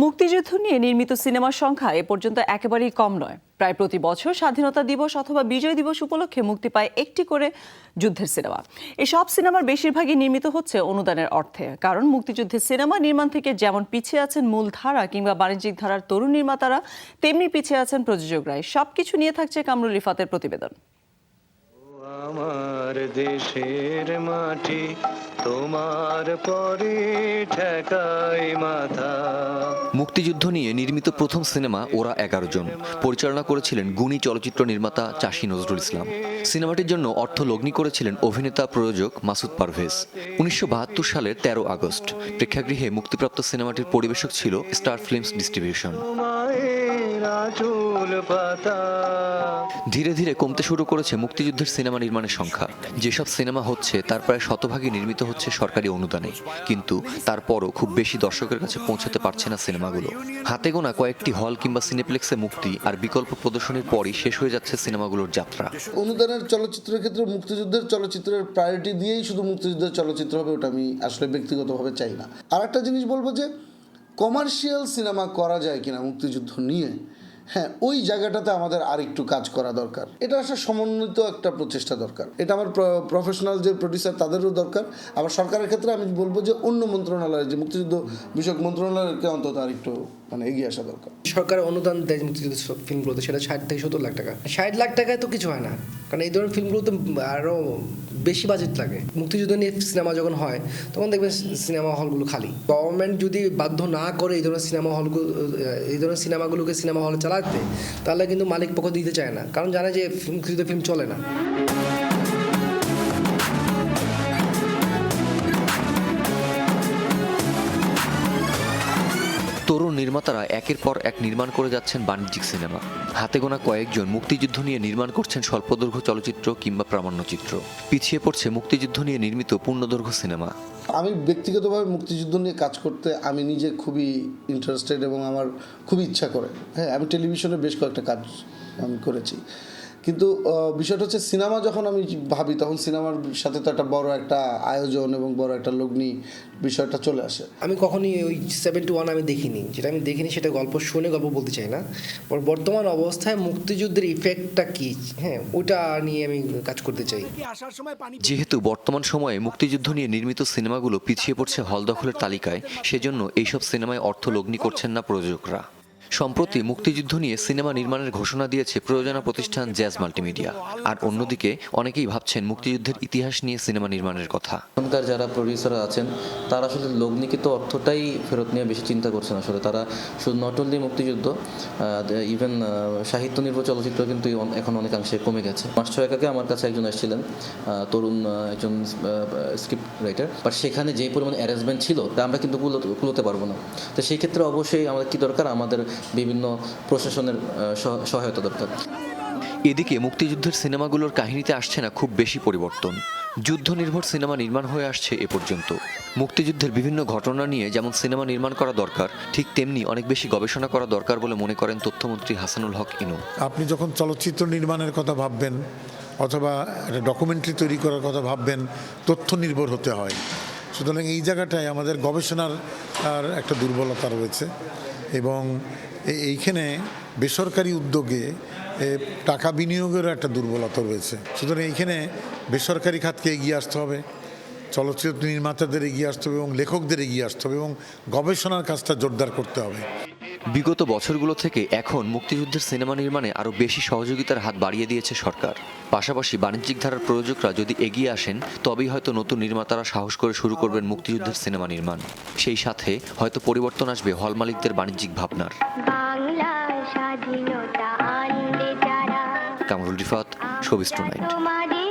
মুক্তিযুদ্ধ নিয়ে নির্মিত সিনেমার সংখ্যা এ পর্যন্ত একেবারেই কম নয়। প্রায় প্রতি বছর স্বাধীনতা দিবস অথবা বিজয় দিবস উপলক্ষে মুক্তি পায় একটি করে যুদ্ধের সিনেমা। এসব সিনেমার বেশিরভাগই নির্মিত হচ্ছে অনুদানের অর্থে। কারণ মুক্তিযুদ্ধের সিনেমা নির্মাণ থেকে যেমন পিছিয়ে আছেন মূল ধারা কিংবা বাণিজ্যিক ধারার তরুণ নির্মাতারা, তেমনি পিছিয়ে আছেন প্রযোজকরাই। সবকিছু নিয়ে থাকছে কামরুল রিফাতের প্রতিবেদন। আমার দেশের মাটি তোমার পরে ঠেকাই মাথা। মুক্তিযুদ্ধ নিয়ে নির্মিত প্রথম সিনেমা ওরা এগারো জন। পরিচালনা করেছিলেন গুণী চলচ্চিত্র নির্মাতা চাষী নজরুল ইসলাম। সিনেমাটির জন্য অর্থ লগ্নি করেছিলেন অভিনেতা প্রযোজক মাসুদ পারভেজ। উনিশশো বাহাত্তর সালের তেরো আগস্ট প্রেক্ষাগৃহে মুক্তিপ্রাপ্ত সিনেমাটির পরিবেশক ছিল স্টার ফিল্মস ডিস্ট্রিবিউশন। পাতা। ধীরে ধীরে কমতে শুরু করেছে মুক্তিযুদ্ধের সিনেমা নির্মাণের সংখ্যা। যেসব সিনেমা হচ্ছে তার প্রায় শতভাগই নির্মিত হচ্ছে সরকারি অনুদানে। কিন্তু তারপরও খুব বেশি দর্শকের কাছে পৌঁছাতে পারছে না সিনেমাগুলো। হাতে গোনা কয়েকটি হল কিংবা সিনেপ্লেক্সে মুক্তি আর বিকল্প প্রদর্শনীর পরই শেষ হয়ে যাচ্ছে সিনেমাগুলোর যাত্রা। অনুদানের চলচ্চিত্রের ক্ষেত্রে মুক্তিযুদ্ধের চলচ্চিত্রের প্রায়োরিটি দিয়েই শুধু মুক্তিযুদ্ধের চলচ্চিত্র হবে ওটা আমি আসলে ব্যক্তিগতভাবে চাই না। আর একটা জিনিস বলব যে কমার্শিয়াল সিনেমা করা যায় কিনা মুক্তিযুদ্ধ নিয়ে হ্যাঁ ওই জায়গাটাতে আমাদের আরেকটু কাজ করা দরকার। এটা আসলে সমন্বিত একটা প্রচেষ্টা দরকার। এটা আমার প্রফেশনাল যে প্রডিউসার তাদেরও দরকার। আবার সরকারের ক্ষেত্রে আমি বলব যে অন্য মন্ত্রণালয়ের যে মুক্তিযুদ্ধ বিষয়ক মন্ত্রণালয়কে অন্তত আরেকটু মানে এগিয়ে আসা দরকার। সরকার অনুদান দেয় মুক্তিযুদ্ধ ফিল্মগুলোতে, সেটা ষাট থেকে সত্তর লাখ টাকা। ষাট লাখ টাকায় তো কিছু হয় না। কারণ এই ধরনের ফিল্মগুলোতে আরও বেশি বাজেট লাগে। মুক্তিযুদ্ধ নিয়ে সিনেমা যখন হয়, তখন দেখবেন সিনেমা হলগুলো খালি। গভর্নমেন্ট যদি বাধ্য না করে এই ধরনের সিনেমা হলগুলো এই ধরনের সিনেমাগুলোকে সিনেমা হলে চালাতে, তাহলে কিন্তু মালিক পক্ষ দিতে চায় না। কারণ জানে যে মুক্তিযুদ্ধ ফিল্ম চলে না। নির্মাতারা একের পর এক নির্মাণ করে যাচ্ছেন বাণিজ্যিক সিনেমা। হাতে গোনা কয়েকজন মুক্তিযুদ্ধ নিয়ে নির্মাণ করছেন স্বল্পদৈর্ঘ্য চলচ্চিত্র কিংবা প্রামাণ্যচিত্র পিছিয়ে পড়ছে মুক্তিযুদ্ধ নিয়ে নির্মিত পূর্ণদৈর্ঘ্য সিনেমা। আমি ব্যক্তিগতভাবে মুক্তিযুদ্ধ নিয়ে কাজ করতে আমি নিজে খুবই ইন্টারেস্টেড এবং আমার খুবই ইচ্ছা করে। হ্যাঁ আমি টেলিভিশনে বেশ কয়েকটা কাজ আমি করেছি। কিন্তু বিষয়টা হচ্ছে সিনেমা যখন আমি ভাবি তখন সিনেমার সাথে তো একটা বড় একটা আয়োজন এবং বড় একটা লগ্নি বিষয়টা চলে আসে। আমি কখনই ওই সেভেন টু ওয়ান আমি দেখিনি। যেটা আমি দেখিনি সেটা গল্প শুনে গল্প বলতে চাই না। বর- বর্তমান অবস্থায় মুক্তিযুদ্ধের ইফেক্টটা কি? হ্যাঁ ওটা নিয়ে আমি কাজ করতে চাই। যেহেতু বর্তমান সময়ে মুক্তিযুদ্ধ নিয়ে নির্মিত সিনেমাগুলো পিছিয়ে পড়ছে হল দখলের তালিকায় সেজন্য এইসব সিনেমায় অর্থ লগ্নি করছেন না প্রযোজকরা। সম্প্রতি মুক্তিযুদ্ধ নিয়ে সিনেমা নির্মাণের ঘোষণা দিয়েছে প্রযোজনা প্রতিষ্ঠান জ্যাজ মাল্টিমিডিয়া। আর অন্যদিকে অনেকেই ভাবছেন মুক্তিযুদ্ধের ইতিহাস নিয়ে সিনেমা নির্মাণের কথা। এখনকার যারা প্রডিউসাররা আছেন, তারা আসলে লগ্নিকৃত অর্থটাই ফেরত নিয়ে বেশি চিন্তা করছেন আসলে। তারা শুধু নট অনলি মুক্তিযুদ্ধ ইভেন সাহিত্য নির্ভর চলচ্চিত্র কিন্তু এখন অনেকাংশে কমে গেছে। মাস ছয় আগে আমার কাছে একজন এসেছিলেন তরুণ একজন স্ক্রিপ্ট রাইটার বাট সেখানে যে পরিমাণ অ্যারেঞ্জমেন্ট ছিল, তা আমরা কিন্তু কুলো- কুলোতে পারব না। তো সেই ক্ষেত্রে অবশ্যই আমাদের কি দরকার? আমাদের বিভিন্ন প্রশাসনের সহ- সহায়তা দরকার এদিকে মুক্তিযুদ্ধের সিনেমাগুলোর কাহিনীতে আসছে না খুব বেশি পরিবর্তন। যুদ্ধ নির্ভর সিনেমা নির্মাণ হয়ে আসছে এ পর্যন্ত। মুক্তিযুদ্ধের বিভিন্ন ঘটনা নিয়ে যেমন সিনেমা নির্মাণ করা দরকার ঠিক তেমনি অনেক বেশি গবেষণা করা দরকার বলে মনে করেন তথ্যমন্ত্রী হাসানুল হক ইনু। আপনি যখন চলচ্চিত্র নির্মাণের কথা ভাববেন অথবা একটা ডকুমেন্টারি তৈরি করার কথা ভাববেন তথ্য নির্ভর হতে হয়। সুতরাং এই জায়গাটায় আমাদের গবেষণার আর একটা দুর্বলতা রয়েছে। এবং এইখানে বেসরকারি উদ্যোগে টাকা বিনিয়োগেরও একটা দুর্বলতা রয়েছে। সুতরাং এইখানে বেসরকারি খাতকে এগিয়ে আসতে হবে, চলচ্চিত্র নির্মাতাদের এগিয়ে আসতে হবে এবং লেখকদের এগিয়ে আসতে হবে এবং গবেষণার কাজটা জোরদার করতে হবে। বিগত বছরগুলো থেকে এখন মুক্তিযুদ্ধের সিনেমা নির্মাণে আরও বেশি সহযোগিতার হাত বাড়িয়ে দিয়েছে সরকার। পাশাপাশি বাণিজ্যিক ধারার প্রযোজকরা যদি এগিয়ে আসেন তবেই হয়তো নতুন নির্মাতারা সাহস করে শুরু করবেন মুক্তিযুদ্ধের সিনেমা নির্মাণ। সেই সাথে হয়তো পরিবর্তন আসবে হল মালিকদের বাণিজ্যিক ভাবনার। কামরুল রিফাত শোবিস টুনাইট তোমার